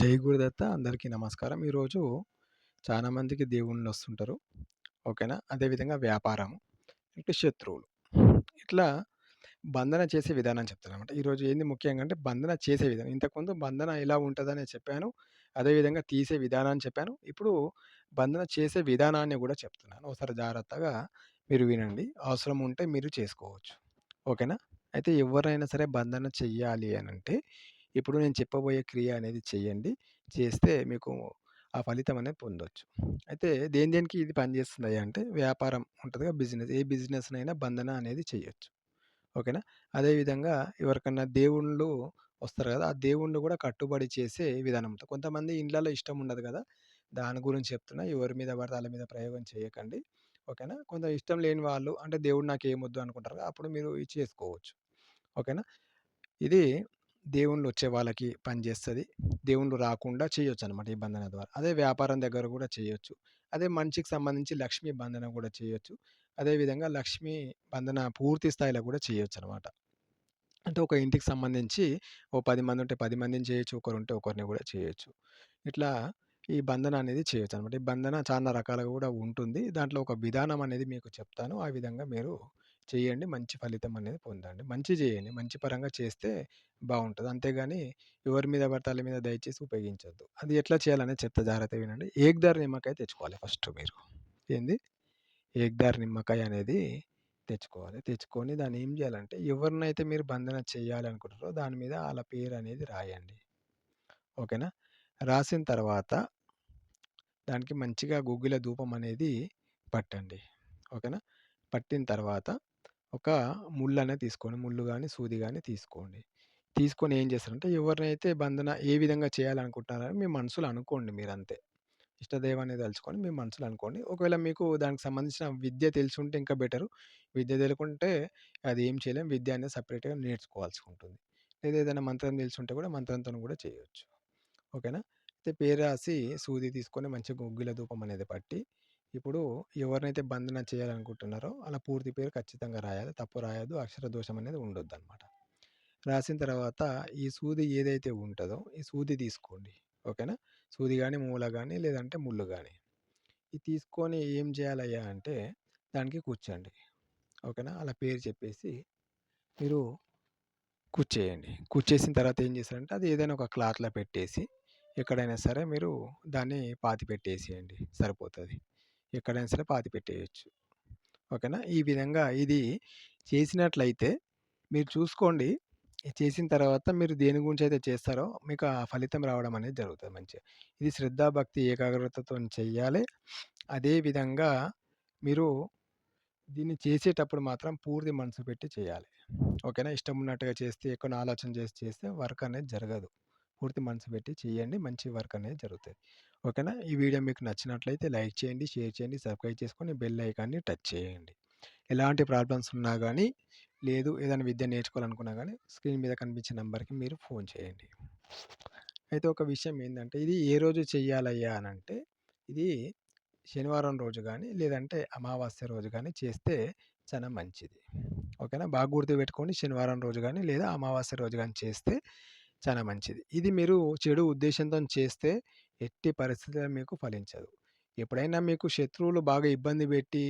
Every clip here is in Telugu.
జై గురుదత్త అందరికీ నమస్కారం. ఈరోజు చాలామందికి దేవుళ్ళు వస్తుంటారు. ఓకేనా? అదేవిధంగా వ్యాపారం, ఇటు శత్రువులు. ఇట్లా బంధన చేసే విధానం చెప్తాననమాట. ఈరోజు ఏంది ముఖ్యంగా అంటే బంధన చేసే విధానం. ఇంతకుముందు బంధన ఎలా ఉంటుందనే చెప్పాను. అదేవిధంగా తీసే విధానాన్ని చెప్పాను. ఇప్పుడు బంధన చేసే విధానాన్ని కూడా చెప్తున్నాను. ఒకసారి జాగ్రత్తగా మీరు వినండి. అవసరం ఉంటే మీరు చేసుకోవచ్చు. ఓకేనా? అయితే ఎవరైనా సరే బంధన చెయ్యాలి అని అంటే ఇప్పుడు నేను చెప్పబోయే క్రియ అనేది చేయండి. చేస్తే మీకు ఆ ఫలితం అనేది పొందొచ్చు. అయితే దేని దేనికి ఇది పనిచేస్తుంది అంటే వ్యాపారం ఉంటుందిగా బిజినెస్. ఏ బిజినెస్‌నైనా బంధన అనేది చేయొచ్చు. ఓకేనా? అదేవిధంగా ఎవరికన్నా దేవుళ్ళు వస్తారు కదా! ఆ దేవుళ్ళు కూడా కట్టుబడి చేసే విధానం కొంతమంది ఇండ్లలో ఇష్టం ఉండదు కదా! దాని గురించి చెప్తున్నా. ఎవరి మీద పడితే మీద ప్రయోగం చేయకండి. ఓకేనా? కొంత ఇష్టం లేని వాళ్ళు అంటే దేవుడు నాకు ఏమొద్దు అనుకుంటారు అప్పుడు మీరు ఇది చేసుకోవచ్చు. ఓకేనా? ఇది దేవుళ్ళు వచ్చే వాళ్ళకి పనిచేస్తుంది దేవుళ్ళు రాకుండా చేయొచ్చు అనమాట ఈ బంధన ద్వారా. అదే వ్యాపారం దగ్గర కూడా చేయొచ్చు. అదే మనిషికి సంబంధించి లక్ష్మీ బంధన కూడా చేయొచ్చు. అదేవిధంగా లక్ష్మీ బంధన పూర్తి స్థాయిలో కూడా చేయొచ్చనమాట. అంటే ఒక ఇంటికి సంబంధించి ఓ పది మంది ఉంటే పది మందిని చేయొచ్చు. ఒకరు ఉంటే ఒకరిని కూడా చేయొచ్చు. ఇట్లా ఈ బంధన అనేది చేయొచ్చనమాట. ఈ బంధన చాలా రకాలుగా కూడా ఉంటుంది. దాంట్లో ఒక విధానం అనేది మీకు చెప్తాను. ఆ విధంగా మీరు చేయండి. మంచి ఫలితం అనేది పొందండి. మంచి చేయండి. మంచి పరంగా చేస్తే బాగుంటుంది అంతేగాని ఎవరి మీద భర్తల మీద దయచేసి ఉపయోగించొద్దు. అది ఎట్లా చేయాలనే చెప్తా జాగ్రత్తగా వినండి. ఏకదారి నిమ్మకాయ తెచ్చుకోవాలి ఫస్ట్ మీరు. ఏంది? ఏకదారి నిమ్మకాయ అనేది తెచ్చుకోవాలి. తెచ్చుకొని దాన్ని ఏం చేయాలంటే ఎవరినైతే మీరు బంధన చేయాలనుకుంటారో దాని మీద వాళ్ళ పేరు అనేది రాయండి. ఓకేనా? రాసిన తర్వాత దానికి మంచిగా గుగ్గిల ధూపం అనేది పట్టండి. ఓకేనా? పట్టిన తర్వాత ఒక ముళ్ళనేది తీసుకోండి. ముల్లు కానీ సూది కానీ తీసుకోండి. తీసుకొని ఏం చేస్తారంటే ఎవరినైతే బంధన ఏ విధంగా చేయాలనుకుంటున్నారని మీ మనసులో అనుకోండి మీరంతే. ఇష్టదేవాన్ని తలుచుకొని మీ మనసులో అనుకోండి. ఒకవేళ మీకు దానికి సంబంధించిన విద్య తెలుసుంటే ఇంకా బెటరు. విద్య తెలుకుంటే అది ఏం చేయలేం. విద్య అనేది సపరేట్గా నేర్చుకోవాల్సి ఉంటుంది. లేదా ఏదైనా మంత్రం తెలుసుంటే కూడా మంత్రంతో కూడా చేయవచ్చు ఓకేనా? అయితే పేరు రాసి సూది తీసుకొని మంచిగా గుగ్గిల ధూపం అనేది పట్టి ఇప్పుడు ఎవరినైతే బంధన చేయాలనుకుంటున్నారో అలా పూర్తి పేరు ఖచ్చితంగా రాయాలి. తప్పు రాయదు అక్షర దోషం అనేది ఉండొద్దు అనమాట రాసిన తర్వాత ఈ సూది ఏదైతే ఉంటుందో ఈ సూది తీసుకోండి. ఓకేనా? సూది కానీ మూల కానీ లేదంటే ముల్లు కానీ ఇది తీసుకొని ఏం చేయాలయ్యా అంటే దానికి కూర్చోండి ఓకేనా? అలా పేరు చెప్పేసి మీరు కూర్చేయండి కూర్చేసిన తర్వాత ఏం చేస్తారంటే అది ఏదైనా ఒక క్లాత్‌లో పెట్టేసి ఎక్కడైనా సరే మీరు దాన్ని పాతి పెట్టేసేయండి. సరిపోతుంది ఎక్కడైనా సరే పాతి పెట్టేయచ్చు ఓకేనా? ఈ విధంగా ఇది చేసినట్లయితే మీరు చూసుకోండి. చేసిన తర్వాత మీరు దేని గురించి అయితే చేస్తారో మీకు ఆ ఫలితం రావడం అనేది జరుగుతుంది మంచిగా. ఇది శ్రద్ధ, భక్తి, ఏకాగ్రతతోని చెయ్యాలి. అదే విధంగా మీరు దీన్ని చేసేటప్పుడు మాత్రం పూర్తి మనసు పెట్టి చేయాలి. ఓకేనా? ఇష్టం ఉన్నట్టుగా చేస్తే ఎక్కువ ఆలోచన చేసి చేస్తే వర్క్ అనేది జరగదు. పూర్తి మనసు పెట్టి చేయండి. మంచి వర్క్ అనేది జరుగుతుంది ఓకేనా? ఈ వీడియో మీకు నచ్చినట్లయితే లైక్ చేయండి, షేర్ చేయండి, సబ్స్క్రైబ్ చేసుకొని బెల్ ఐకాన్‌ని టచ్ చేయండి. ఎలాంటి ప్రాబ్లమ్స్ ఉన్నా కానీ లేదు ఏదైనా విద్య నేర్చుకోవాలనుకున్నా కానీ స్క్రీన్ మీద కనిపించే నెంబర్కి మీరు ఫోన్ చేయండి. అయితే ఒక విషయం ఏంటంటే ఇది ఏ రోజు చెయ్యాలయ్యా అంటే ఇది శనివారం రోజు కానీ లేదంటే అమావాస్య రోజు కానీ చేస్తే చాలా మంచిది. ఓకేనా? బాగా గుర్తుపెట్టుకోండి. శనివారం రోజు కానీ లేదా అమావాస్య రోజు కానీ చేస్తే చాలా మంచిది. ఇది మీరు చెడు ఉద్దేశంతో చేస్తే ఎట్టి పరిస్థితుల్లో మీకు ఫలించదు. ఎప్పుడైనా మీకు శత్రువులు బాగా ఇబ్బంది పెట్టి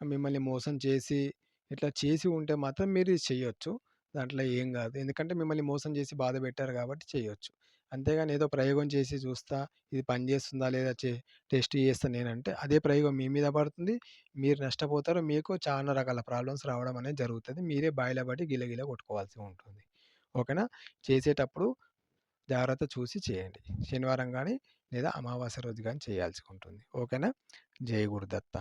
మిమ్మల్ని మోసం చేసి ఇట్లా చేసి ఉంటే మాత్రం మీరు ఇది చెయ్యొచ్చు. దాంట్లో ఏం కాదు. ఎందుకంటే మిమ్మల్ని మోసం చేసి బాధ పెట్టారు కాబట్టి చేయొచ్చు. అంతేగాని ఏదో ప్రయోగం చేసి చూస్తా ఇది పనిచేస్తుందా లేదా చే టెస్ట్ చేస్తా నేనంటే అదే ప్రయోగం మీ మీద పడుతుంది. మీరు నష్టపోతారు. మీకు చాలా రకాల ప్రాబ్లమ్స్ రావడం అనేది జరుగుతుంది మీరే బాయిలబడి గిలగిల కొట్టుకోవాల్సి ఉంటుంది. ఓకేనా? చేసేటప్పుడు జాగ్రత్త చూసి చేయండి. శనివారం కానీ లేదా అమావాస్య రోజు కానీ చేయాల్సి ఉంటుంది. ఓకేనా? జై గురుదత్త.